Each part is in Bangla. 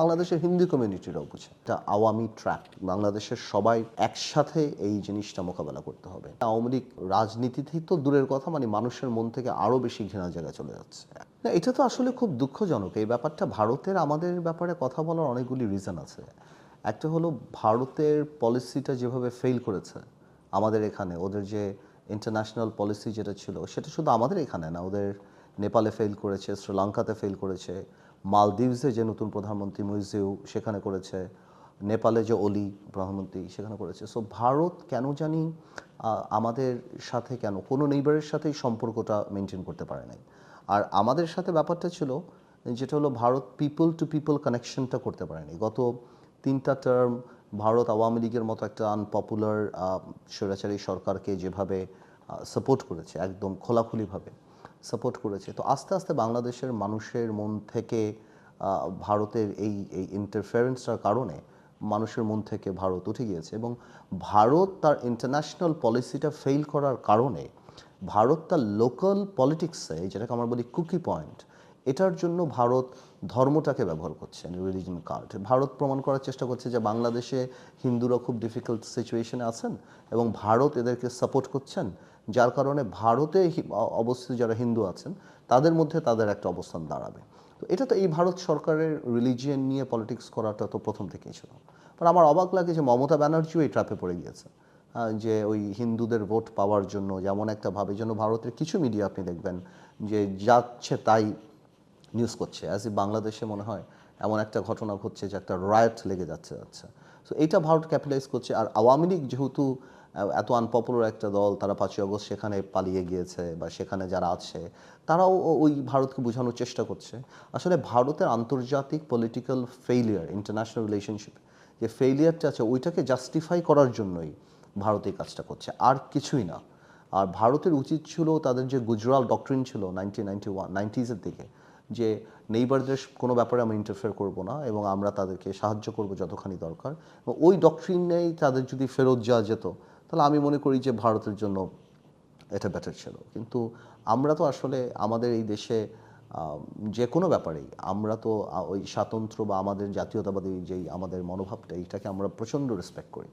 বাংলাদেশের হিন্দু কমিউনিটিরাও বুঝে এটা আওয়ামী ট্র্যাক বাংলাদেশের সবাই একসাথে এই জিনিসটা মোকাবেলা করতে হবে। আওয়ামী লীগ রাজনীতিতেই তো দূরের কথা মানে মানুষের মন থেকে আরও বেশি ঘৃণা জায়গায় চলে যাচ্ছে। না, এটা তো আসলে খুব দুঃখজনক। এই ব্যাপারটা ভারতের, আমাদের ব্যাপারে কথা বলার অনেকগুলি রিজন আছে। একটা হলো ভারতের পলিসিটা যেভাবে ফেল করেছে আমাদের এখানে, ওদের যে ইন্টারন্যাশনাল পলিসি যেটা ছিল, সেটা শুধু আমাদের এখানে না, ওদের নেপালে ফেল করেছে শ্রীলঙ্কাতে ফেল করেছে মালদ্বীপসে যে নতুন প্রধানমন্ত্রী মুইজিউ সেখানে করেছে, নেপালে যে অলি প্রধানমন্ত্রী সেখানে করেছে। সো ভারত কেন জানি আমাদের সাথে কেন, কোনো নেইবারের সাথেই সম্পর্কটা মেনটেন করতে পারে নাই। আর আমাদের সাথে ব্যাপারটা ছিল, যেটা হলো ভারত পিপল টু পিপল কানেকশনটা করতে পারেনি। গত তিনটা টার্ম ভারত আওয়ামী লীগের মতো একটা আনপপুলার স্বৈরাচারী সরকারকে যেভাবে সাপোর্ট করেছে, একদম খোলাখুলিভাবে। সাপোর্ট করেছে। তো আস্তে আস্তে বাংলাদেশের মানুষের মন থেকে ভারতের এই এই ইন্টারফারেন্সটার কারণে মানুষের মন থেকে ভারত উঠে গিয়েছে এবং ভারত তার ইন্টারন্যাশনাল পলিসিটা ফেল করার কারণে ভারত তার লোকাল পলিটিক্সে যেটাকে আমরা বলি কুকি পয়েন্ট এটার জন্য ভারত ধর্মটাকে ব্যবহার করছে রিলিজন কার্ড ভারত প্রমাণ করার চেষ্টা করছে যে বাংলাদেশে হিন্দুরা খুব ডিফিকাল্ট সিচুয়েশনে আছেন এবং ভারত এদেরকে সাপোর্ট করছেন যার কারণে ভারতে অবস্থিত যারা হিন্দু আছেন, তাদের মধ্যে তাদের একটা অবস্থান দাঁড়াবে। তো এটা তো এই ভারত সরকারের রিলিজিয়ান নিয়ে পলিটিক্স করাটা তো প্রথম থেকেই ছিল। আর আমার অবাক লাগে যে মমতা ব্যানার্জিও এই ট্রাপে পড়ে গিয়েছে। যে ওই হিন্দুদের ভোট পাওয়ার জন্য যেমন একটা ভাবে, যেন ভারতের কিছু মিডিয়া আপনি দেখবেন যে যাচ্ছে তাই নিউজ করছে। অ্যাজ ই বাংলাদেশে মনে হয় এমন একটা ঘটনা ঘটছে যে একটা রায়ট লেগে যাচ্ছে যাচ্ছে। সো এইটা ভারত ক্যাপিটালাইজ করছে। আর আওয়ামী লীগ যেহেতু এত আনপপুলার একটা দল, তারা পাঁচই আগস্ট সেখানে পালিয়ে গিয়েছে বা সেখানে যারা আছে, তারাও ওই ভারতকে বোঝানোর চেষ্টা করছে। আসলে ভারতের আন্তর্জাতিক পলিটিক্যাল ফেইলিয়ার ইন্টারন্যাশনাল রিলেশনশিপ যে ফেইলিয়ারটা আছে, ওইটাকে জাস্টিফাই করার জন্যই ভারত এই কাজটা করছে। আর কিছুই না। আর ভারতের উচিত ছিল তাদের যে গুজরাল ডক্ট্রিন ছিল নাইনটিন নাইনটি ওয়ান নাইনটিজের দিকে, যে নেইবারদের কোনো ব্যাপারে আমরা ইন্টারফেয়ার করব না এবং আমরা তাদেরকে সাহায্য করব যতখানি দরকার। ওই ডক্ট্রিনেই তাদের যদি ফেরত যাওয়া যেত তাহলে আমি মনে করি যে ভারতের জন্য এটা বেটার ছিল। কিন্তু আমরা তো আসলে আমাদের এই দেশে যে কোনো ব্যাপারেই আমরা তো ওই স্বাতন্ত্র্য বা আমাদের জাতীয়তাবাদী যেই আমাদের মনোভাবটা, এইটাকে আমরা প্রচণ্ড রেসপেক্ট করি।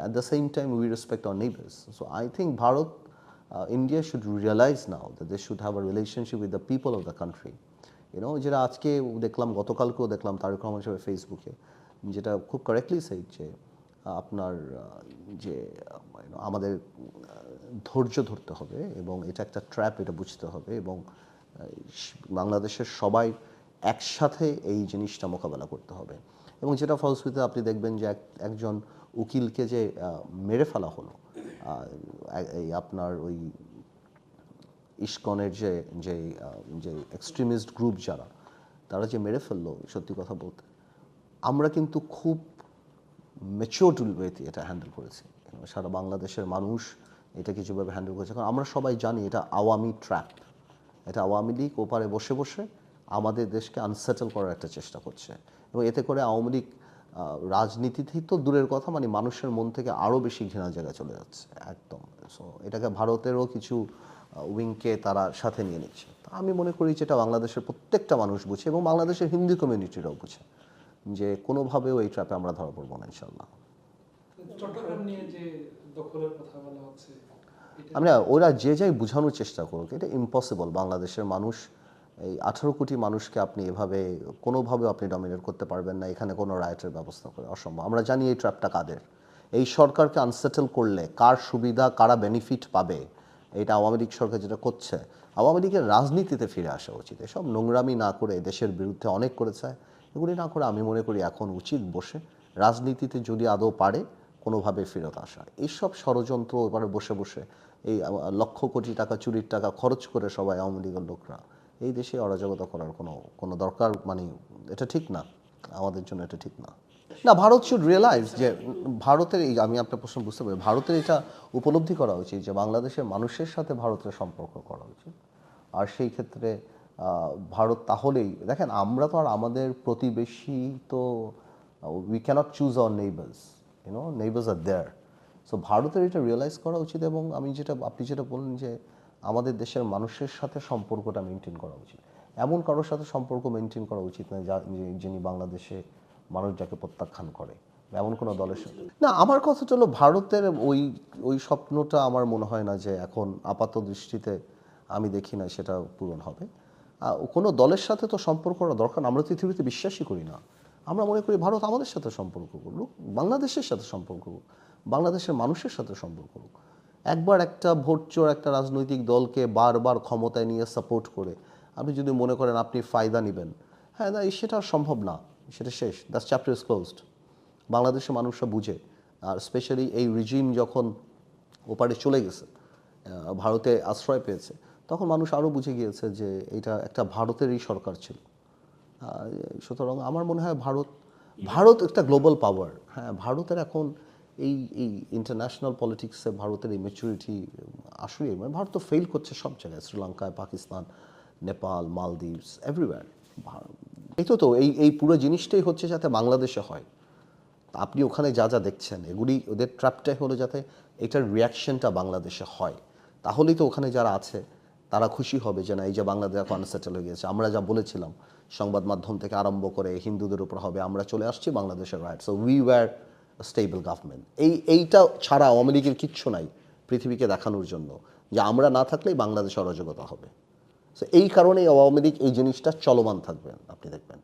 At the same time we respect our neighbours so I think Bharat India should realise now that they should have a relationship with the people of the country you know যেটা আজকে দেখলাম, গতকালকেও দেখলাম তারেক রহমান সাহেবের ফেসবুকে যেটা খুব কারেক্টলি সেই যে আপনার যে আমাদের ধৈর্য ধরতে হবে এবং এটা একটা ট্র্যাপ এটা বুঝতে হবে এবং বাংলাদেশের সবাই একসাথে এই জিনিসটা মোকাবেলা করতে হবে। এবং যেটা ফলশ্রুতিতে আপনি দেখবেন যে এক, একজন উকিলকে যে মেরে ফেলা হলো এই আপনার ওই ইস্কনের যে যে যে এক্সট্রিমিস্ট গ্রুপ যারা, তারা যে মেরে ফেলল, সত্যি কথা বলতে, আমরা কিন্তু খুব মেচিওর্ড ওয়েতে এটা হ্যান্ডেল করেছি। সারা বাংলাদেশের মানুষ এটাকে যেভাবে হ্যান্ডেল করেছে। কারণ আমরা সবাই জানি এটা আওয়ামী ট্র্যাপ এটা আওয়ামী লীগ ওপারে বসে বসে আমাদের দেশকে আনসেটেল করার একটা চেষ্টা করছে। এবং এতে করে আওয়ামী লীগ রাজনীতিতেই তো দূরের কথা মানে মানুষের মন থেকে আরও বেশি ঘৃণা জায়গায় চলে যাচ্ছে, একদম। সো এটাকে ভারতেরও কিছু উইংকে তারা সাথে নিয়ে নিচ্ছে। আমি মনে করি যেটা বাংলাদেশের প্রত্যেকটা মানুষ বুঝে এবং বাংলাদেশের হিন্দু কমিউনিটিরাও বুঝে। যে কোনোভাবেও এই ট্র্যাপে আমরা ধরা পড়ব না ইনশাল্লাহ আমরা ওরা যে যাই বোঝানোর চেষ্টা করুক এটা ইম্পসিবল বাংলাদেশের মানুষ এই আঠারো কোটি মানুষকে আপনি এভাবে কোনোভাবে আপনি ডমিনেট করতে পারবেন না এখানে কোনো রায়টের ব্যবস্থা করে অসম্ভব। আমরা জানি এই ট্র্যাপটা কাদের। এই সরকারকে আনসেটেল করলে কার সুবিধা কারা বেনিফিট পাবে এটা আওয়ামী লীগ সরকার যেটা করছে আওয়ামী লীগের রাজনীতিতে ফিরে আসা উচিত। এসব নোংরামি না করে দেশের বিরুদ্ধে অনেক করেছে। এগুলি না করে আমি মনে করি এখন উচিত বসে রাজনীতিতে যদি আদৌ পারে, কোনোভাবে ফেরত আসা। এইসব ষড়যন্ত্র এবারে বসে বসে এই লক্ষ কোটি টাকা, চুরির টাকা খরচ করে সবাই আওয়ামী লীগের লোকরা। এই দেশে অরাজকতা করার কোনো কোনো দরকার মানে এটা ঠিক না। আমাদের জন্য এটা ঠিক না। না, ভারত শুড রিয়েলাইজ যে ভারতের এই, আমি আপনার প্রশ্ন বুঝতে পারি, ভারতের এটা উপলব্ধি করা উচিত যে বাংলাদেশের মানুষের সাথে ভারতের সম্পর্ক করা উচিত। আর সেই ক্ষেত্রে ভারত তাহলেই, দেখেন আমরা তো আর আমাদের প্রতিবেশী তো we cannot choose our neighbours you know neighbours are there so ভারতের এটা রিয়েলাইজ করা উচিত এবং আমি যেটা, আপনি যেটা বললেন যে আমাদের দেশের মানুষের সাথে সম্পর্কটা মেনটেন করা উচিত। এমন কারোর সাথে সম্পর্ক মেনটেন করা উচিত নয় যা যিনি বাংলাদেশে মানুষ যাকে প্রত্যাখ্যান করে এমন কোনো দলের সাথে। না, আমার কথাটা হলো ভারতের ওই ওই স্বপ্নটা আমার মনে হয় না যে এখন আপাত দৃষ্টিতে আমি দেখি না সেটা পূরণ হবে। কোনো দলের সাথে তো সম্পর্ক করা দরকার। আমরা পৃথিবীতে বিশ্বাসই করি না। আমরা মনে করি ভারত আমাদের সাথে সম্পর্ক করুক, বাংলাদেশের সাথে সম্পর্ক করুক, বাংলাদেশের মানুষের সাথে সম্পর্ক করুক। একবার একটা ভোট চোর একটা রাজনৈতিক দলকে বারবার ক্ষমতায় নিয়ে সাপোর্ট করে, আপনি যদি মনে করেন আপনি ফায়দা নেবেন হ্যাঁ না, সেটা সম্ভব না, সেটা শেষ দ্যাট চ্যাপ্টার ইজ ক্লোজড বাংলাদেশের মানুষরা বুঝে, আর স্পেশালি এই রিজিম যখন ওপারে চলে গেছে ভারতে আশ্রয় পেয়েছে তখন মানুষ আরও বুঝে গিয়েছে যে এটা একটা ভারতেরই সরকার ছিল। সুতরাং আমার মনে হয় ভারত ভারত একটা গ্লোবাল পাওয়ার হ্যাঁ ভারতের এখন এই এই ইন্টারন্যাশনাল পলিটিক্সে ভারতের এই ম্যাচুরিটি আসলে মানে ভারত তো ফেল করছে সব জায়গায়, শ্রীলঙ্কায়, পাকিস্তান, নেপাল, মালদ্বীপস এভরিওয়্যার এই তো তো এই এই পুরো জিনিসটাই হচ্ছে যাতে বাংলাদেশে হয়। আপনি ওখানে যা যা দেখছেন, এগুলি ওদের ট্র্যাপটাই হলো যাতে এটার রিয়াকশনটা বাংলাদেশে হয়। তাহলেই তো ওখানে যারা আছে তারা খুশি হবে যে না, এই যে বাংলাদেশ এখন সেটেল হয়ে গেছে আমরা যা বলেছিলাম, সংবাদ মাধ্যম থেকে আরম্ভ করে হিন্দুদের উপর হবে, আমরা চলে আসছি বাংলাদেশের right so we were stable government এই, এইটা ছাড়া আওয়ামী লীগের কিচ্ছু নাই পৃথিবীকে দেখানোর জন্য, যে আমরা না থাকলেই বাংলাদেশ অরাজকতা হবে। সো এই কারণেই আওয়ামী লীগ এই জিনিসটা চলমান থাকবেন আপনি দেখবেন।